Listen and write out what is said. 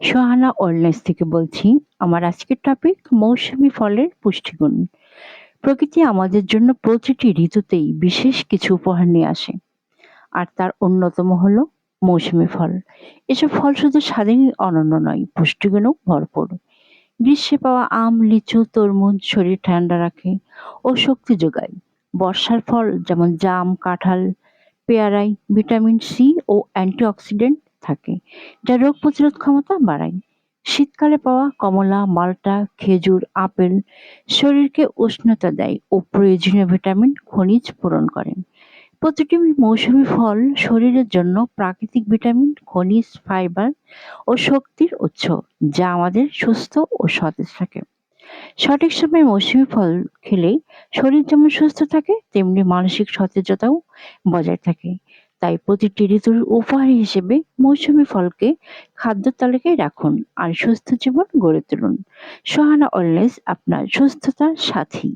Sohana wellness থেকে বলছি, আমার আজকের টপিক মৌসুমি ফলের পুষ্টিগুণ। প্রকৃতি আমাদের জন্য প্রতিটি ঋতুতেই বিশেষ কিছু উপহার নিয়ে আসে। আর তার অন্যতম হলো মৌসুমি ফল। এসব ফল শুধু স্বাদেই অনন্য নয়, পুষ্টিগুণও ভরপুর। গ্রীষ্মে পাওয়া আম, লিচু, তরমুজ শরীর ঠান্ডা রাখে ও শক্তি যোগায়। বর্ষার ফল যেমন জাম, কাঁঠাল, পেয়ারায় ভিটামিন সি ও অ্যান্টিঅক্সিডেন্ট থাকে। যা রোগ প্রতিরোধ ক্ষমতা বাড়ায়। শীতকালে পাওয়া কমলা, মাল্টা, খেজুর, আপেল শরীরকে উষ্ণতা দেয় ও প্রয়োজনীয় ভিটামিন, খনিজ পূরণ করে। প্রতিটি মৌসুমি ফল শরীরের জন্য প্রাকৃতিক ভিটামিন, খনিজ, ফাইবার ও শক্তির উৎস, যা আমাদের সুস্থ ও সতেজ থাকে। সঠিক সময়ে মৌসুমি ফল খেলে শরীর যেমন সুস্থ থাকে, তেমনি মানসিক সতেজতাও বজায় থাকে। তাই প্রতিটি ঋতুর উপহার হিসেবে মৌসুমি ফলকে খাদ্য তালিকায় রাখুন আর সুস্থ জীবন গড়ে তুলুন। সোহানা অলওয়েজ আপনার সুস্থতার সাথী।